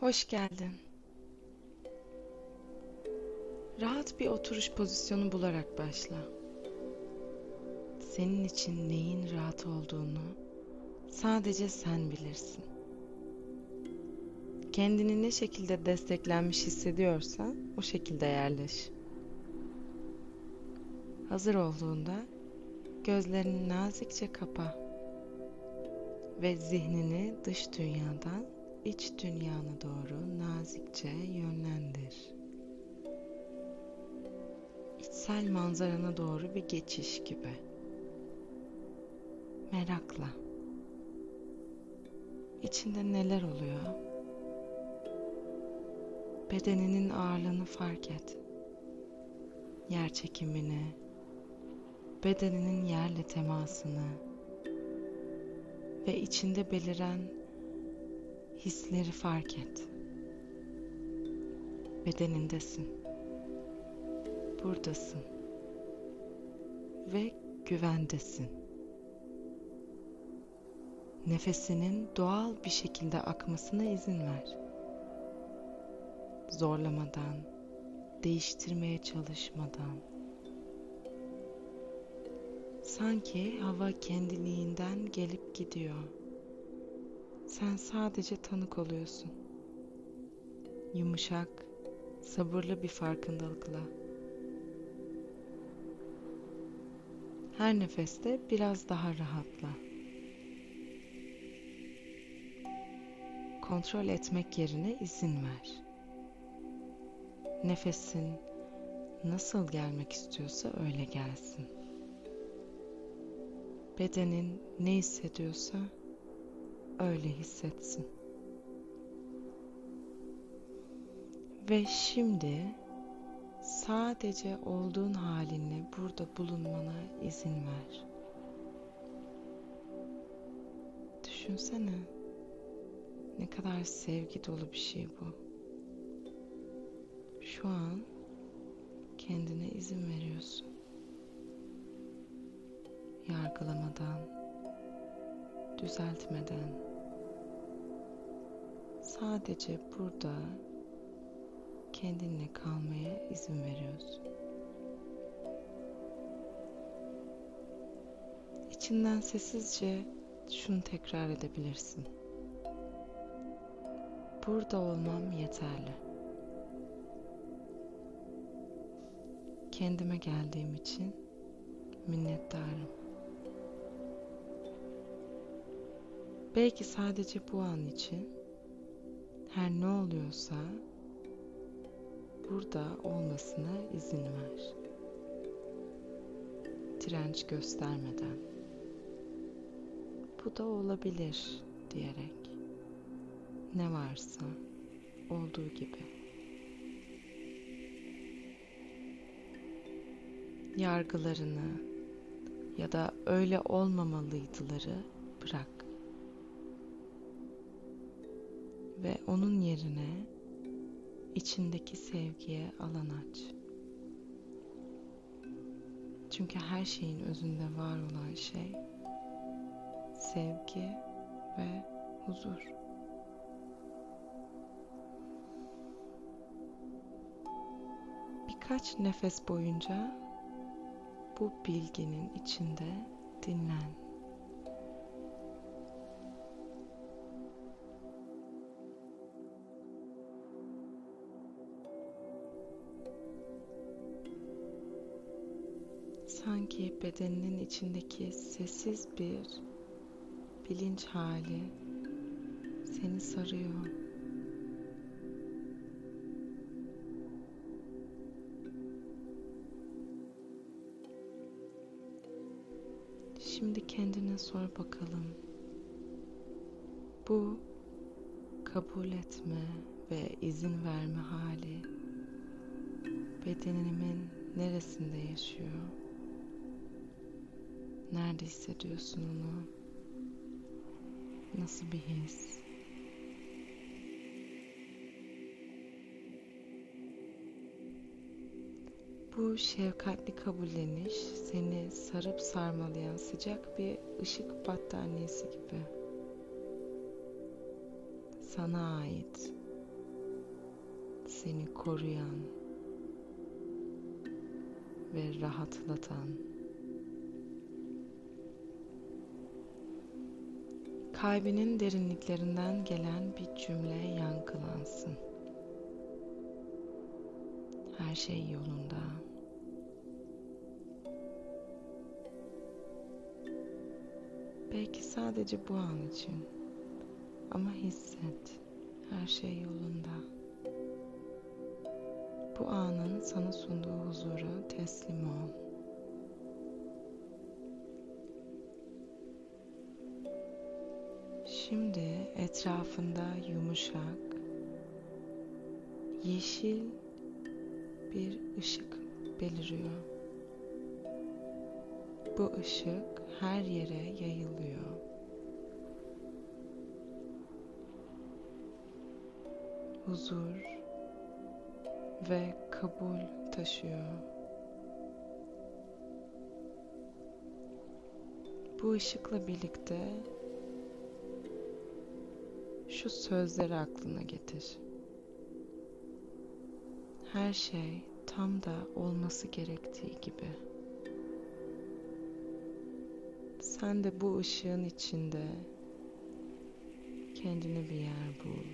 Hoş geldin. Rahat bir oturuş pozisyonu bularak başla. Senin için neyin rahat olduğunu sadece sen bilirsin. Kendini ne şekilde desteklenmiş hissediyorsan o şekilde yerleş. Hazır olduğunda gözlerini nazikçe kapa ve zihnini dış dünyadan iç dünyana doğru nazikçe yönlendir. İçsel manzarana doğru bir geçiş gibi. Merakla. İçinde neler oluyor? Bedeninin ağırlığını fark et. Yer çekimini, bedeninin yerle temasını ve içinde beliren hisleri fark et. Bedenindesin. Buradasın. Ve güvendesin. Nefesinin doğal bir şekilde akmasına izin ver. Zorlamadan, değiştirmeye çalışmadan. Sanki hava kendiliğinden gelip gidiyor. Sen sadece tanık oluyorsun. Yumuşak, sabırlı bir farkındalıkla. Her nefeste biraz daha rahatla. Kontrol etmek yerine izin ver. Nefesin nasıl gelmek istiyorsa öyle gelsin. Bedenin ne hissediyorsa öyle hissetsin. Ve şimdi sadece olduğun halinle burada bulunmana izin ver. Düşünsene ne kadar sevgi dolu bir şey bu. Şu an kendine izin veriyorsun. Yargılamadan, düzeltmeden sadece burada kendinle kalmaya izin veriyorsun. İçinden sessizce şunu tekrar edebilirsin. Burada olmam yeterli. Kendime geldiğim için minnettarım. Belki sadece bu an için her ne oluyorsa burada olmasına izin ver. Direnç göstermeden. Bu da olabilir diyerek. Ne varsa olduğu gibi. Yargılarını ya da öyle olmamalıydıları bırak. Ve onun yerine içindeki sevgiye alan aç. Çünkü her şeyin özünde var olan şey sevgi ve huzur. Birkaç nefes boyunca bu bilginin içinde dinlen. Sanki bedeninin içindeki sessiz bir bilinç hali seni sarıyor. Şimdi kendine sor bakalım. Bu kabul etme ve izin verme hali bedenimin neresinde yaşıyor? Nerede hissediyorsun onu? Nasıl bir his? Bu şefkatli kabulleniş seni sarıp sarmalayan sıcak bir ışık battaniyesi gibi. Sana ait seni koruyan ve rahatlatan kalbinin derinliklerinden gelen bir cümle yankılansın. Her şey yolunda. Belki sadece bu an için ama hisset her şey yolunda. Bu anın sana sunduğu huzura teslim ol. Şimdi etrafında yumuşak, yeşil bir ışık beliriyor. Bu ışık her yere yayılıyor. Huzur ve kabul taşıyor. Bu ışıkla birlikte şu sözleri aklına getir. Her şey tam da olması gerektiği gibi. Sen de bu ışığın içinde kendine bir yer bul.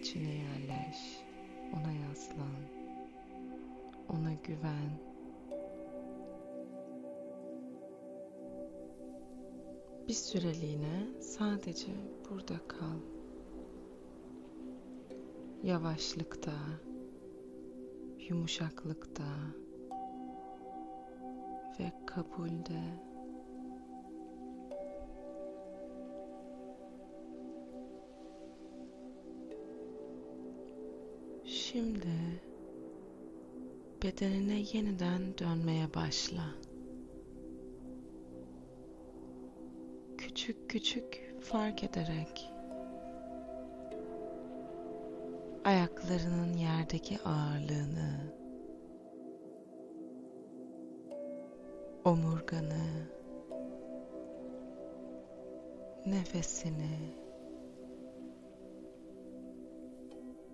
İçine yerleş. Ona yaslan. Ona güven. Bir süreliğine sadece burada kal. Yavaşlıkta, yumuşaklıkta ve kabulde. Şimdi bedenine yeniden dönmeye başla. Küçük küçük fark ederek ayaklarının yerdeki ağırlığını, omurganı, nefesini,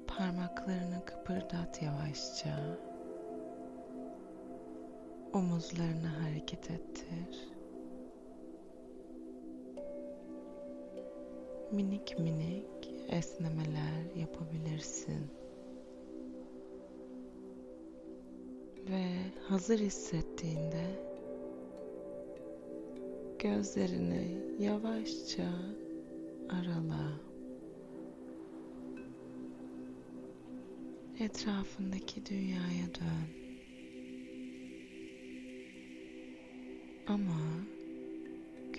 parmaklarını kıpırdat yavaşça. Omuzlarını hareket ettir. Minik minik esnemeler yapabilirsin. Ve hazır hissettiğinde gözlerini yavaşça arala. Etrafındaki dünyaya dön. Ama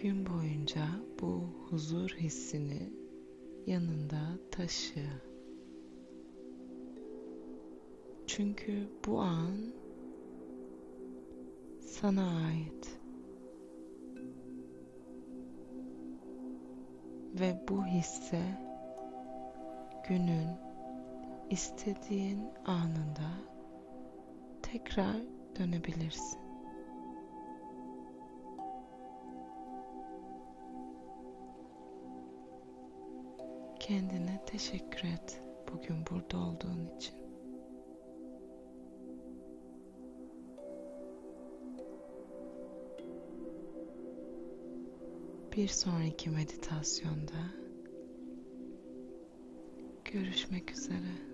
gün boyunca bu huzur hissini yanında taşı. Çünkü bu an sana ait. Ve bu hisse günün istediğin anında tekrar dönebilirsin. Kendine teşekkür et bugün burada olduğun için. Bir sonraki meditasyonda görüşmek üzere.